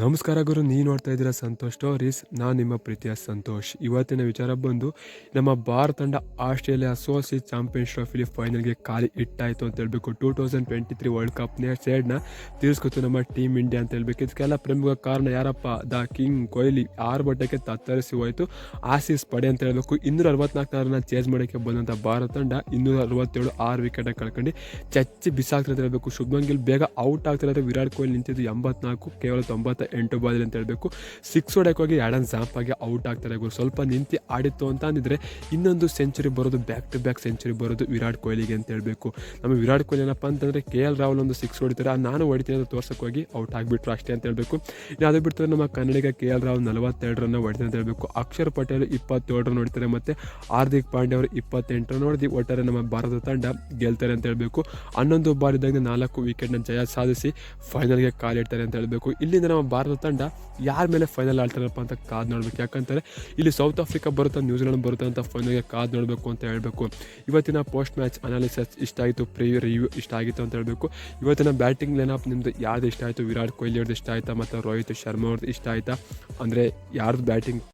ನಮಸ್ಕಾರ ಗುರು, ನೀವು ನೋಡ್ತಾ ಇದ್ದೀರಾ ಸಂತೋಷ್ ಸ್ಟೋರೀಸ್. ನಾನು ನಿಮ್ಮ ಪ್ರೀತಿಯ ಸಂತೋಷ್. ಇವತ್ತಿನ ವಿಚಾರ ಬಂದು, ನಮ್ಮ ಭಾರತ ತಂಡ ಆಸ್ಟ್ರೇಲಿಯಾ ಅಸೋಸಿಯೇಟ್ ಚಾಂಪಿಯನ್ಸ್ ಟ್ರೋಫಿಲಿ ಫೈನಲ್ಗೆ ಖಾಲಿ ಇಟ್ಟಾಯಿತು ಅಂತ ಹೇಳ್ಬೇಕು. Two thousand twenty three world ಕಪ್ನ ಸೈಡ್ನ ತೀರಿಸ್ಕೊತು ನಮ್ಮ ಟೀಮ್ ಇಂಡಿಯಾ ಅಂತ ಹೇಳ್ಬೇಕು. ಇದಕ್ಕೆಲ್ಲ ಪ್ರಮುಖ ಕಾರಣ ಯಾರಪ್ಪ? The king Kohli. ಆರು ಬಟ್ಟಕ್ಕೆ ತತ್ತರಿಸಿ ಹೋಯಿತು. ಆಸೀಸ್ ಪಡೆ ಅಂತ ಹೇಳಬೇಕು. ಇನ್ನೂರ ಅರವತ್ನಾಲ್ಕು ರನ್ನ ಚೇಂಜ್ ಮಾಡೋಕ್ಕೆ ಬಂದಂಥ ಭಾರತ ತಂಡ ಇನ್ನೂರ ಅರವತ್ತೇಳು ಆರು ವಿಕೆಟ್ ಕಳ್ಕೊಂಡು ಚಚ್ಚಿ ಬಿಸಾಕ್ತಾರೆ ಹೇಳಬೇಕು. ಹೇಳ್ಬೇಕು ಬೇಗ ಔಟ್ ಆಗ್ತಿರೋದು ವಿರಾಟ್ ಕೊಹ್ಲಿ ನಿಂತಿದ್ದು ಎಂಬತ್ನಾಲ್ಕು, ಕೇವಲ ತೊಂಬತ್ತ ಎಂಟು ಬಾಲ್ ಅಂತ ಹೇಳಬೇಕು. ಸಿಕ್ಸ್ ಹೊಡೆಯೋಕೆ ಹೋಗಿ ಎರಡನ್ ಜಾಂಪ್ ಆಗಿ ಔಟ್ ಆಗ್ತಾರೆ ಗುರು. ಸ್ವಲ್ಪ ನಿಂತು ಆಡಿತ್ತು ಅಂತ ಅಂದಿದ್ರೆ ಇನ್ನೊಂದು ಸೆಂಚುರಿ ಬರೋದು ಬ್ಯಾಕ್ ಟು ಬ್ಯಾಕ್ ಸೆಂಚುರಿ ಬರೋದು ವಿರಾಟ್ ಕೊಹ್ಲಿಗೆ ಅಂತ ಹೇಳಬೇಕು. ನಮ್ಮ ವಿರಾಟ್ ಕೊಹ್ಲಿ ಏನಪ್ಪ ಅಂತಂದ್ರೆ ಕೆ ಎಲ್ ರಾಹುಲ್ ಒಂದು ಸಿಕ್ಸ್ ಹೊಡಿತಾರೆ. ನಾನು ಹೊಡಿತೀನಿ ಅಂತ ತೋರ್ಸಕ್ಕೆ ಹೋಗಿ ಔಟ್ ಆಗಿಬಿಟ್ರು ಅಷ್ಟೇ ಅಂತ ಹೇಳಬೇಕು. ಇನ್ನು ಅದು ಬಿಟ್ಟರೆ ನಮ್ಮ ಕನ್ನಡಿಗ ಕೆ ಎಲ್ ರಾಹುಲ್ ನಲವತ್ತೆರಡು ರನ್ನ ಹೊಡಿತಾರೆ ಅಂತ ಹೇಳಬೇಕು. ಅಕ್ಷರ್ ಪಟೇಲ್ ಇಪ್ಪತ್ತೇಳು ರನ್ ಹೊಡಿತಾರೆ ಮತ್ತೆ ಹಾರ್ದಿಕ್ ಪಾಂಡೆ ಅವರು ಇಪ್ಪತ್ತೆಂಟು ರನ್ ಹೊಡೆದು ಒಟ್ಟಾರೆ ನಮ್ಮ ಭಾರತ ತಂಡ ಗೆಲ್ತಾರೆ ಅಂತ ಹೇಳಬೇಕು. ಹನ್ನೊಂದು ಬಾರಿದಾಗ ನಾಲ್ಕು ವಿಕೆಟ್ನ ಜಯ ಸಾಧಿಸಿ ಫೈನಲ್ಗೆ ಕಾಲಿಡ್ತಾರೆ ಅಂತ ಹೇಳಬೇಕು. ಇಲ್ಲಿಂದ ನಮ್ಮ ಭಾರತ ತಂಡ ಯಾರ ಮೇಲೆ ಫೈನಲ್ ಆಡ್ತಾರಪ್ಪ ಅಂತ ಕಾದು ನೋಡ್ಬೇಕು. ಯಾಕಂತಾರೆ ಇಲ್ಲಿ ಸೌತ್ ಆಫ್ರಿಕಾ ಬರುತ್ತೆ ನ್ಯೂಜಿಲೆಂಡ್ ಬರುತ್ತೆ ಅಂತ ಫೈನಲ್ಗೆ ಕಾದು ನೋಡಬೇಕು ಅಂತ ಹೇಳಬೇಕು. ಇವತ್ತಿನ ಪೋಸ್ಟ್ ಮ್ಯಾಚ್ ಅನಾಲಿಸಿಸ್ ಇಷ್ಟ ಆಯಿತು ಪ್ರೀ ರಿವ್ಯೂ ಇಷ್ಟ ಆಗಿತ್ತು ಅಂತ ಹೇಳಬೇಕು. ಇವತ್ತಿನ ಬ್ಯಾಟಿಂಗ್ ಲೈನಪ್ ನಿಮ್ದು ಯಾರ್ದು ಇಷ್ಟ ಆಯಿತು? ವಿರಾಟ್ ಕೊಹ್ಲಿ ಅವ್ರದ್ದು ಇಷ್ಟ ಆಯ್ತಾ? ಮತ್ತು ರೋಹಿತ್ ಶರ್ಮಾ ಅವ್ರದ್ದು ಇಷ್ಟ ಆಯ್ತಾ? ಅಂದರೆ ಯಾರ್ದು ಬ್ಯಾಟಿಂಗ್